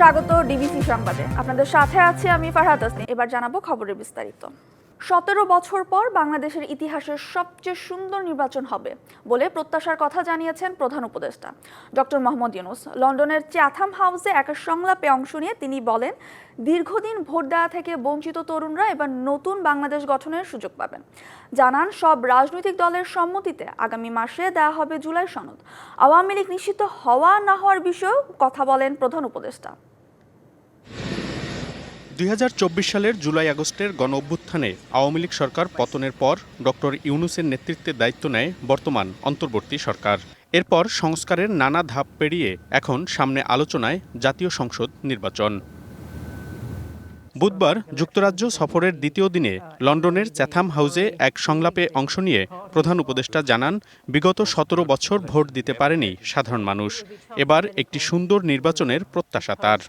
স্বাগত ডিবিসি সংবাদে। আপনাদের সাথে আছি আমি ফারহাদ আসনি এবার জানাব খবরের বিস্তারিত। সতেরো বছর পর বাংলাদেশের ইতিহাসের সবচেয়ে সুন্দর নির্বাচন হবে বলে প্রত্যাশার কথা জানিয়েছেন প্রধান উপদেষ্টা। ডক্টর মোহাম্মদ ইউনুস লন্ডনের চ্যাথাম হাউসে এক সংলাপে অংশ নিয়ে তিনি বলেন, দীর্ঘদিন ভোট দেওয়া থেকে বঞ্চিত তরুণরা এবার নতুন বাংলাদেশ গঠনের সুযোগ পাবেন। জানান, সব রাজনৈতিক দলের সম্মতিতে আগামী মাসে দেওয়া হবে জুলাই সনদ। আওয়ামী লীগ নিশ্চিত হওয়া না হওয়ার বিষয়েও কথা বলেন প্রধান উপদেষ্টা। দুই হাজার চব্বিশ সালের জুলাই আগস্টের গণ অভ্যুত্থানে আওয়ামী লীগ সরকার পতনের পর ডক্টর ইউনুসের নেতৃত্বে দায়িত্ব নেয় বর্তমান অন্তর্বর্তী সরকার। এরপর সংস্কারের নানা ধাপ পেরিয়ে এখন সামনে আলোচনায় জাতীয় সংসদ নির্বাচন। বুধবার যুক্তরাজ্য সফরের দ্বিতীয় দিনে লন্ডনের চ্যাথাম হাউসে এক সংলাপে অংশ নিয়ে প্রধান উপদেষ্টা জানান, বিগত সতেরো বছর ভোট দিতে পারেনি সাধারণ মানুষ। এবার একটি সুন্দর নির্বাচনের প্রত্যাশা তার।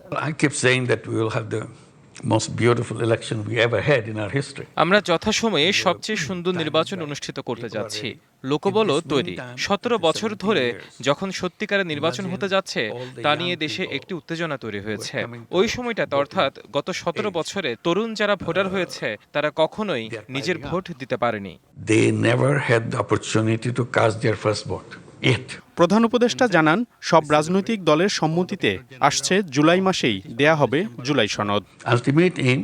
আমরা যথাসময়ে সবচেয়ে সুন্দর নির্বাচন অনুষ্ঠিত করতে যাচ্ছি। লোকবলও তৈরি। সতেরো বছর ধরে যখন সত্যিকারের নির্বাচন হতে যাচ্ছে তা নিয়ে দেশে একটি উত্তেজনা তৈরি হয়েছে। ওই সময়টাতে অর্থাৎ গত সতেরো বছরে তরুণ যারা ভোটার হয়েছে তারা কখনোই নিজের ভোট দিতে পারেনি. প্রধান উপদেষ্টা জানান সব রাজনৈতিক দলের সম্মতিতে আসছে জুলাই মাসেই দেয়া হবে জুলাই সনদ Ultimate aim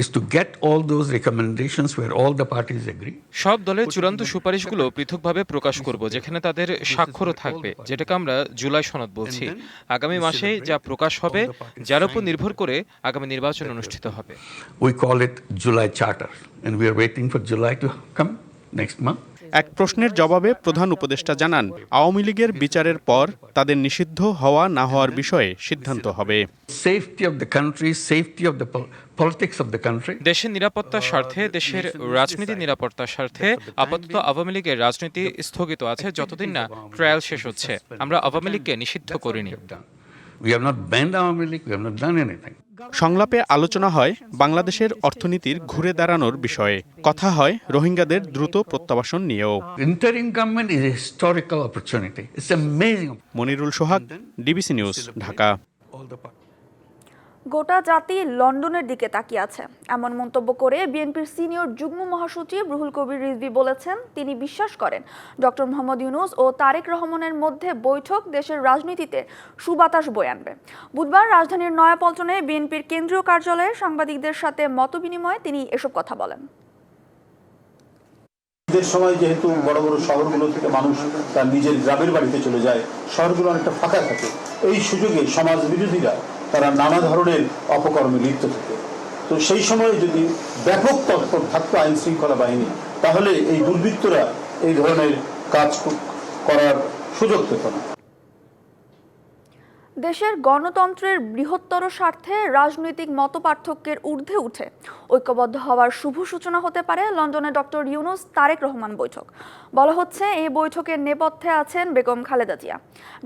is to get all those recommendations where all the parties agree. সব দলের চূড়ান্ত সুপারিশগুলো পৃথকভাবে প্রকাশ করব যেখানে তাদের স্বাক্ষরও থাকবে যেটাকে আমরা জুলাই সনদ বলছি আগামী মাসে যা প্রকাশ হবে যার উপর নির্ভর করে আগামী নির্বাচন অনুষ্ঠিত হবে We call it July Charter, and we are waiting for July to come next month. এক প্রশ্নের জবাবে প্রধান উপদেষ্টা জানান আওয়ামী লীগের বিচারের পর তাদের নিষিদ্ধ হওয়া না হওয়ার বিষয়ে সিদ্ধান্ত হবে of the country. দেশের নিরাপত্তার স্বার্থে দেশের রাজনীতি নিরাপত্তার স্বার্থে আপাতত আওয়ামী লীগের রাজনীতি স্থগিত আছে যতদিন না ট্রায়াল শেষ হচ্ছে আমরা আওয়ামী লীগকে নিষিদ্ধ করিনি We have not banned Awami League, we have not done anything. সংলাপে আলোচনা হয় বাংলাদেশের অর্থনীতির ঘুরে দাঁড়ানোর বিষয়ে কথা হয় রোহিঙ্গাদের দ্রুত প্রত্যাবাসন নিয়েও. Monirul Sohag DBC news Dhaka. গোটা জাতি লন্ডনের দিকে তাকিয়ে আছে। এমন মন্তব্য করে বিএনপির সিনিয়র যুগ্ম মহাসচিব রুহুল কবির রিজভী বলেছেন, তিনি বিশ্বাস করেন, ডক্টর মোহাম্মদ ইউনুস ও তারেক রহমানের মধ্যে বৈঠক দেশের রাজনীতিতে সুবাতাস বয়ে আনবে। বুধবার রাজধানীর নয়াপল্টনে বিএনপির কেন্দ্রীয় কার্যালয়ে সাংবাদিকদের সাথে মতবিনিময়ে তিনি এসব কথা বলেন। ঈদের সময় যেহেতু বড় বড় শহরগুলো থেকে মানুষ তার নিজের গ্রামের বাড়িতে চলে যায়, শহরগুলো অনেকটা ফাঁকা থাকে। এই সুযোগে সমাজ বিরোধীরা তারা নানা ধরনের অপকর্মে লিপ্ত থাকে। তো সেই সময় যদি ব্যাপক তৎপর থাকতো আইন শৃঙ্খলা বাহিনী, তাহলে এই দুর্বৃত্তরা এই ধরনের কাজ করার সুযোগ পেত না। দেশের গণতন্ত্রের বৃহত্তর স্বার্থে রাজনৈতিক মতপার্থক্যের ঊর্ধ্বে উঠে। ঐক্যবদ্ধ হওয়ার শুভ সূচনা হতে পারে লন্ডনে ডক্টর ইউনুস তারেক রহমান বৈঠক। বলা হচ্ছে, এই বৈঠকের নেপথ্যে আছেন বেগম খালেদা জিয়া।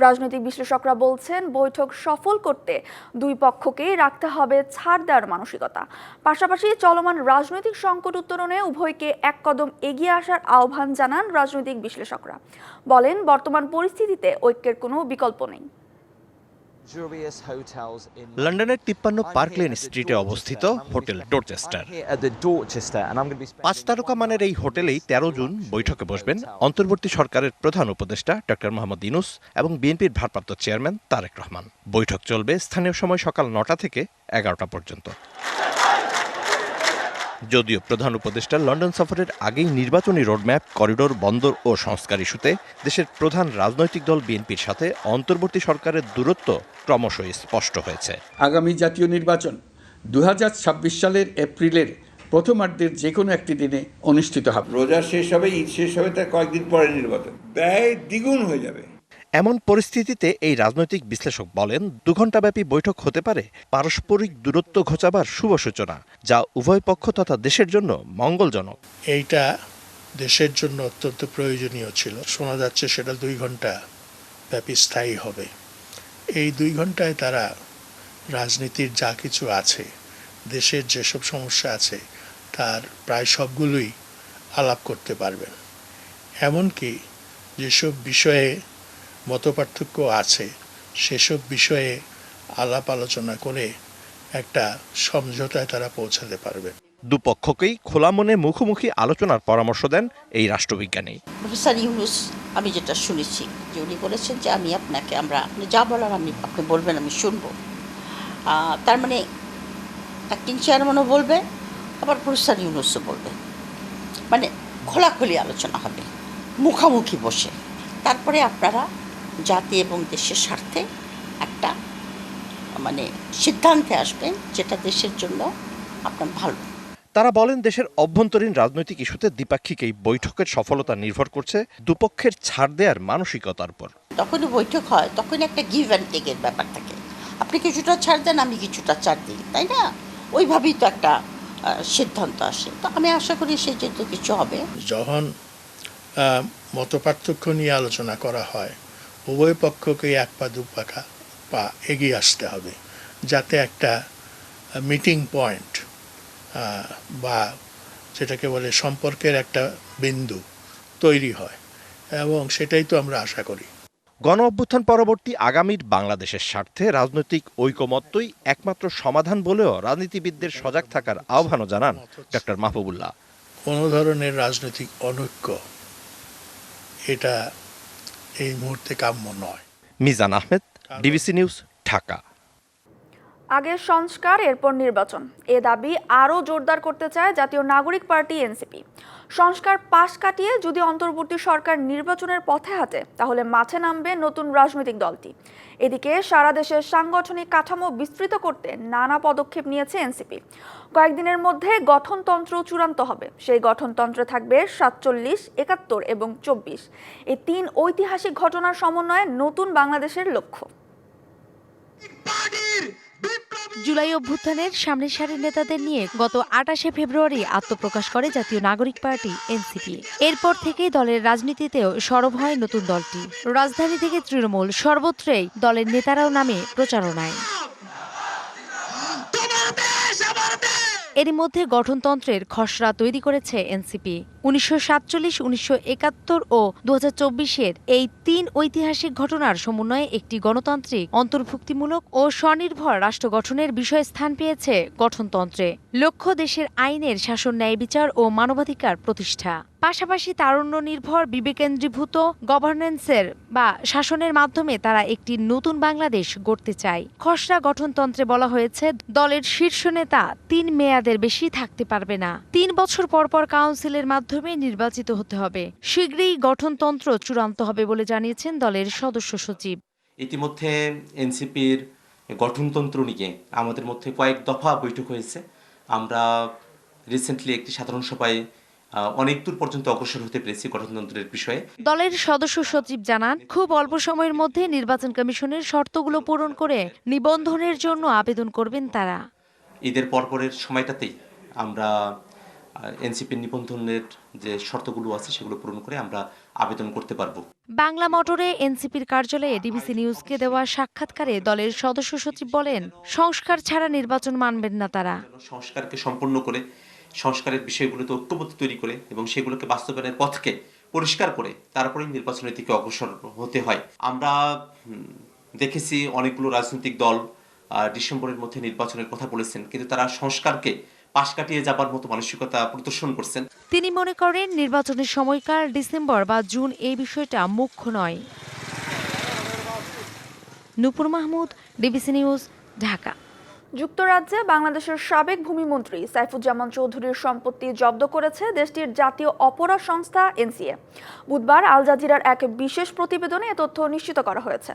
রাজনৈতিক বিশ্লেষকরা বলছেন, বৈঠক সফল করতে দুই পক্ষকেই রাখতে হবে ছাড় দেওয়ার মানসিকতা। পাশাপাশি চলমান রাজনৈতিক সংকট উত্তরণে উভয়কে এক কদম এগিয়ে আসার আহ্বান জানান রাজনৈতিক বিশ্লেষকরা। বলেন, বর্তমান পরিস্থিতিতে ঐক্যের কোনো বিকল্প নেই। লন্ডনের তিপ্পান্ন পার্ক লেন স্ট্রিটে অবস্থিত হোটেল ডোরচেস্টার পাঁচ তারকা মানের এই হোটেলেই তেরো জুন বৈঠকে বসবেন অন্তর্বর্তী সরকারের প্রধান উপদেষ্টা ডক্টর মোহাম্মদ ইনুস এবং বিএনপির ভারপ্রাপ্ত চেয়ারম্যান তারেক রহমান। বৈঠক চলবে স্থানীয় সময় সকাল নটা থেকে এগারোটা পর্যন্ত। যদিও প্রধান উপদেষ্টা লন্ডন সফরের আগেই নির্বাচনী রোডম্যাপ করিডোর বন্দর ও সংস্কার ইস্যুতে দেশের প্রধান রাজনৈতিক দল বিএনপির সাথে অন্তর্বর্তী সরকারের দূরত্ব ক্রমশই স্পষ্ট হয়েছে। আগামী জাতীয় নির্বাচন দু হাজার ছাব্বিশ সালের এপ্রিলের প্রথমার্ধের যে কোনো একটি দিনে অনুষ্ঠিত হবে। রোজা শেষ হবে ঈদ শেষ হবে তার কয়েকদিন পরে নির্বাচন। ব্যয় দ্বিগুণ হয়ে যাবে। এমন পরিস্থিতিতে এই রাজনৈতিক বিশ্লেষক বলেন দু ঘণ্টাব্যাপী বৈঠক হতে পারে পারস্পরিক দূরত্ব ঘোচাবার শুভ সূচনা, যা উভয় পক্ষ তথা দেশের জন্য মঙ্গলজনক। এইটা দেশের জন্য অত্যন্ত প্রয়োজনীয় ছিল। শোনা যাচ্ছে সেটা দুই ঘণ্টা ব্যাপী স্থায়ী হবে। এই দুই ঘন্টায় তারা রাজনীতির যা কিছু আছে, দেশের যেসব সমস্যা আছে, তার প্রায় সবগুলোই আলাপ করতে পারবেন। এমনকি যেসব বিষয়ে মতপার্থক্য আছে। সেসব বিষয়ে আলাপ আলোচনা করে একটা সমঝোতায় তারা পৌঁছাতে পারবে। দুপক্ষকেই খোলা মনে মুখোমুখি আলোচনার পরামর্শ দেন এই রাষ্ট্রবিজ্ঞানী। প্রফেসর ইউনুস আমি যেটা শুনেছি যে উনি বলেছেন যে আমি আপনাকে আমরা আপনি যা বলার আমি আপনি বলবেন আমি শুনব। তার মানে অ্যাক্টিং চেয়ারম্যানও বলবে আবার প্রফেসর ইউনুসও বলবে। মানে খোলাখুলি আলোচনা হবে মুখামুখি বসে। তারপরে আপনারা জাতি এবং দেশের স্বার্থে একটা মানে সিদ্ধান্তে আসবেন যেটা দেশের জন্য আপনার ভালো। তারা বলেন দেশের অভ্যন্তরীণ রাজনৈতিক ইস্যুতে দ্বিপাক্ষিক এই বৈঠকের সফলতা নির্ভর করছে দুপক্ষের ছাড় দেওয়ার মানসিকতার উপর। তখনই বৈঠক হয় তখন একটা গিভ অ্যান্ড টেকের ব্যাপার থাকে। আপনি কিছুটা ছাড় দেন আমি কিছুটা ছাড় দিই তাই না? ওইভাবেই তো একটা সিদ্ধান্ত আসে। তো আমি আশা করি সে যেহেতু কিছু হবে। যখন মত পার্থক্য নিয়ে আলোচনা করা হয় উভয় পক্ষকে এক পা দু পাখা পা এগিয়ে আসতে হবে যাতে একটা মিটিং পয়েন্ট বা যেটাকে বলে সম্পর্কের একটা বিন্দু তৈরি হয় এবং সেটাই তো আমরা আশা করি। গণ অভ্যুত্থান পরবর্তী আগামীর বাংলাদেশের স্বার্থে রাজনৈতিক ঐকমত্যই একমাত্র সমাধান বলেও রাজনীতিবিদদের সজাগ থাকার আহ্বানও জানান ডক্টর মাহবুবুল্লাহ। কোনো ধরনের রাজনৈতিক অনৈক্য এটা এই মুহূর্তে কাম্য নয়। Mizan Ahmed DBC news Dhaka. আগে সংস্কার, এরপর নির্বাচন। এ দাবি আরও জোরদার করতে চায় জাতীয় নাগরিক পার্টি এনসিপি। সংস্কার পাশ কাটিয়ে যদি অন্তর্বর্তী সরকার নির্বাচনের পথে হাঁটে, তাহলে মাঠে নামবে নতুন রাজনৈতিক দলটি। এদিকে সারা দেশের সাংগঠনিক কাঠামো বিস্তৃত করতে নানা পদক্ষেপ নিয়েছে এনসিপি। কয়েকদিনের মধ্যে গঠনতন্ত্র চূড়ান্ত হবে। সেই গঠনতন্ত্রে থাকবে সাতচল্লিশ, একাত্তর এবং চব্বিশ। এই তিন ঐতিহাসিক ঘটনার সমন্বয়ে নতুন বাংলাদেশের লক্ষ্য। জুলাই অভ্যুত্থানের সামনের সারির নেতাদের নিয়ে গত আটাশে ফেব্রুয়ারি আত্মপ্রকাশ করে জাতীয় নাগরিক পার্টি এনসিপি। এরপর থেকেই দলের রাজনীতিতেও সরব হয় নতুন দলটি। রাজধানী থেকে তৃণমূল সর্বত্রই দলের নেতারাও নামে প্রচারণায়। এরই মধ্যে গঠনতন্ত্রের খসড়া তৈরি করেছে এনসিপি। উনিশশো সাতচল্লিশ, উনিশশো একাত্তর ও দু এই তিন ঐতিহাসিক ঘটনার সমন্বয়ে একটি গণতান্ত্রিক, অন্তর্ভুক্তিমূলক ও স্বনির্ভর রাষ্ট্র গঠনের বিষয় স্থান পেয়েছে গঠনতন্ত্রে। লক্ষ্য দেশের আইনের শাসন, ন্যায় বিচার ও মানবাধিকার প্রতিষ্ঠা। পাশাপাশি তারুণ্য নির্ভর, বিবেকেন্দ্রীভূত গভর্নেন্সের বা শাসনের মাধ্যমে তারা একটি নতুন বাংলাদেশ গড়তে চায়। খসড়া গঠনতন্ত্রে বলা হয়েছে, দলের শীর্ষ নেতা তিন মেয়াদের বেশি থাকতে পারবে না। তিন বছর পর পর কাউন্সিলের মাধ্যমে নির্বাচিত হতে হবে। শীঘ্রই গঠনতন্ত্র চূড়ান্ত হবে বলে জানিয়েছেন দলের সদস্য সচিব। ইতিমধ্যে এনসিপির গঠনতন্ত্র নিয়ে আমাদের মধ্যে কয়েক দফা বৈঠক হয়েছে। আমরা রিসেন্টলি একটি সাধারণ সভায় অনেক দূর পর্যন্ত অগ্রসর হতে পেরেছি গঠনতন্ত্রের বিষয়ে। দলের সদস্য সচিব জানান খুব অল্প সময়ের মধ্যে নির্বাচন কমিশনের শর্তগুলো পূরণ করে নিবন্ধনের জন্য আবেদন করবেন তারা। ঈদের পরপরের সময়টাতেই আমরা এনসিপির নিবন্ধনের যে শর্তগুলো আছে সেগুলো পূরণ করে আমরা আবেদন করতে পারব। বাংলা মোটরে এনসিপির কার্যালয়ে ডিবিসি নিউজকে দেওয়া সাক্ষাৎকারে দলের সদস্য সচিব বলেন সংস্কার ছাড়া নির্বাচন মানবেন না তারা। সংস্কারকে সম্পন্ন করে সংস্কারের বিষয়গুলোতে ঐক্যবদ্ধ তৈরি করে এবং সেগুলোকে বাস্তবায়নের পথকে পরিষ্কার করে তারপরেই নির্বাচনের দিকে অগ্রসর হতে হয়। আমরা দেখেছি অনেকগুলো রাজনৈতিক দল ডিসেম্বরের মধ্যে নির্বাচনের কথা বলেছেন কিন্তু তারা সংস্কারকে পাশ কাটিয়ে যাবার মতো মানসিকতা প্রদর্শন করছেন। তিনি মনে করেন, নির্বাচনের সময়কাল ডিসেম্বর বা জুন এই বিষয়টা মুখ্য নয়। Nupur Mahmud, DBC news, Dhaka. যুক্তরাজ্যে বাংলাদেশের সাবেক ভূমিমন্ত্রী সাইফুজ্জামান চৌধুরীর সম্পত্তি জব্দ করেছে দেশটির জাতীয় অপরাধ সংস্থা এনসিএ। বুধবার আল জাজিরার এক বিশেষ প্রতিবেদনে এ তথ্য নিশ্চিত করা হয়েছে।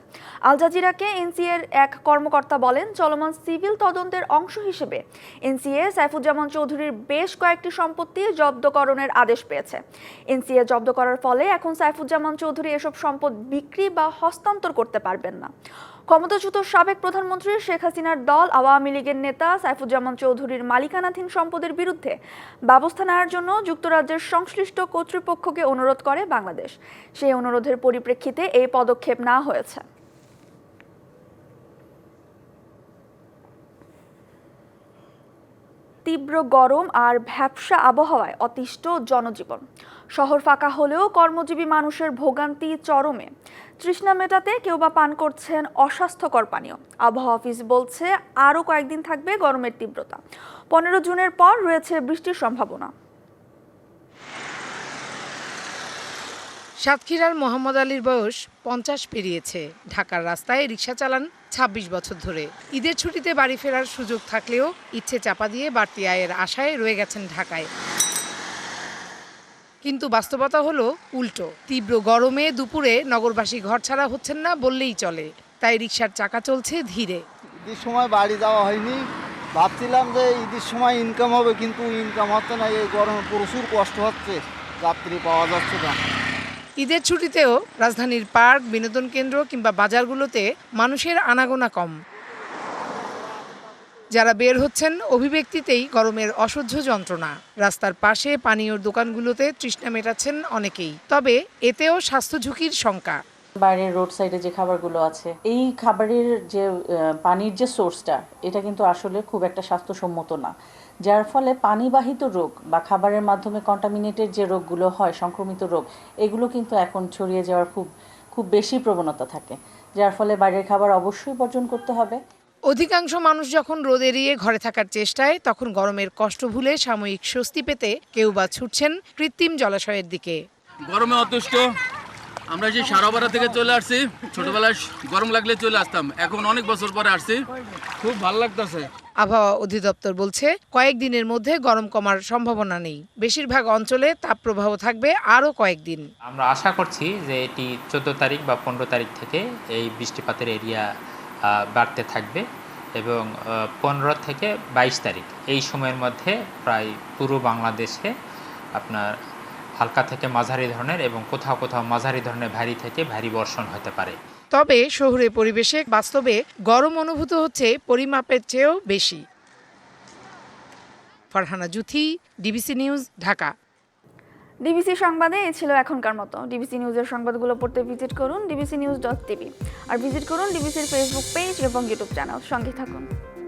আল জাজিরাকে এনসিএর এক কর্মকর্তা বলেন, চলমান সিভিল তদন্তের অংশ হিসেবে এনসিএ সাইফুজ্জামান চৌধুরীর বেশ কয়েকটি সম্পত্তি জব্দকরণের আদেশ পেয়েছে। এনসিএ জব্দ করার ফলে এখন সাইফুজ্জামান চৌধুরী এসব সম্পদ বিক্রি বা হস্তান্তর করতে পারবেন না। ক্ষমতাচ্যুত সাবেক প্রধানমন্ত্রী শেখ হাসিনার দল, আওয়ামী লীগের নেতা সাইফুজ্জামান চৌধুরীর মালিকানাধীন সম্পদের বিরুদ্ধে ব্যবস্থা নেওয়ার জন্য যুক্তরাজ্যের সংশ্লিষ্ট কর্তৃপক্ষকে অনুরোধ করে বাংলাদেশ। সেই অনুরোধের পরিপ্রেক্ষিতে এই পদক্ষেপ নেওয়া হয়েছে। তীব্র গরম আর ভ্যাপসা আবহাওয়ায় অতিষ্ঠ জনজীবন। শহর ফাঁকা হলেও কর্মজীবী মানুষের ভোগান্তি চরমে। তৃষ্ণা মেটাতে কেউ বা পান করছেন অস্বাস্থ্যকর পানীয়। আবহাওয়া অফিস বলছে আরও কয়েকদিন থাকবে গরমের তীব্রতা। পনেরো জুনের পর রয়েছে বৃষ্টির সম্ভাবনা। সাতক্ষীরার মোহাম্মদ আলীর বয়স পঞ্চাশ পেরিয়েছে। ঢাকার রাস্তায় রিক্সা চালান ২৬ বছর ধরে। ঈদের ছুটিতে বাড়ি ফেরার সুযোগ থাকলেও ইচ্ছে চাপা দিয়ে বাড়তি আয়ের আশায় রয়ে গেছেন ঢাকায়। কিন্তু বাস্তবতা হলো উল্টো। তীব্র গরমে দুপুরে নগরবাসী ঘর ছাড়া হচ্ছেন না বললেই চলে। তাই রিক্সার চাকা চলছে ধীরে। ঈদের সময় বাড়ি যাওয়া হয়নি। ভাবছিলাম যে ঈদের সময় ইনকাম হবে কিন্তু ইনকাম হচ্ছে না। এই গরমে প্রচুর কষ্ট হচ্ছে। যাত্রী পাওয়া যাচ্ছে না। ঈদের ছুটিতেও রাজধানীর পার্ক বিনোদন কেন্দ্র কিংবা বাজারগুলোতে মানুষের আনাগোনা কম। যারা বের হচ্ছেন অভিব্যক্তিতেই গরমের অসহ্য যন্ত্রণা। রাস্তার পাশে পানীয়র দোকানগুলোতে তৃষ্ণা মেটাচ্ছেন অনেকেই। তবে এতেও স্বাস্থ্য ঝুঁকির শঙ্কা। বাইরের রোড সাইডে যে খাবারগুলো আছে, এই খাবারের যে পানির যে সোর্সটা, এটা কিন্তু আসলে খুব একটা স্বাস্থ্যসম্মত না। যার ফলে পানিবাহিত রোগ বা খাবারের মাধ্যমে কন্টামিনেটেড যে রোগগুলো হয়, সংক্রমিত রোগ, এগুলো কিন্তু এখন ছড়িয়ে যাওয়ার খুব খুব বেশি প্রবণতা থাকে। যার ফলে বাইরের খাবার অবশ্যই বর্জন করতে হবে। অধিকাংশ মানুষ যখন রোদ এড়িয়ে ঘরে থাকার চেষ্টায় তখন গরমের কষ্ট ভুলে সাময়িক স্বস্তি পেতে কেউ বা ছুটছেন কৃত্রিম জলাশয়ের দিকে। গরমে অতুষ্ট। আমরা যে সারাবাড়া থেকে চলে আসছি ছোটবেলায় গরম লাগলে চলে আসতাম। এখন অনেক বছর পরে আসছি। খুব ভালো লাগতেছে। আবহাওয়া অধিদপ্তর বলছে কয়েকদিনের মধ্যে গরম কমার সম্ভাবনা নেই। বেশিরভাগ অঞ্চলে তাপপ্রবাহ থাকবে আরও কয়েকদিন আমরা আশা করছি যে এটি চোদ্দ তারিখ বা পনেরো তারিখ থেকে এই বৃষ্টিপাতের এরিয়া বাড়তে থাকবে এবং পনেরো থেকে বাইশ তারিখ এই সময়ের মধ্যে প্রায় পুরো বাংলাদেশে আপনার হালকা থেকে মাঝারি ধরনের এবং কোথাও কোথাও মাঝারি ধরনের ভারী থেকে ভারী বর্ষণ হতে পারে। তবে শহুরে পরিবেশে বাস্তবে গরম অনুভূত হচ্ছে পরিমাপের চেয়েও বেশি। Farhana Juthi, DBC news, Dhaka. DBC সংবাদে এ ছিল এখনকার মতো। ডিবিসি নিউজের সংবাদগুলো পড়তে ভিজিট করুন ডিবিসি নিউজ ডট টিভি আর ভিজিট করুন ডিবিসির ফেসবুক পেজ এবং ইউটিউব চ্যানেল সঙ্গে থাকুন।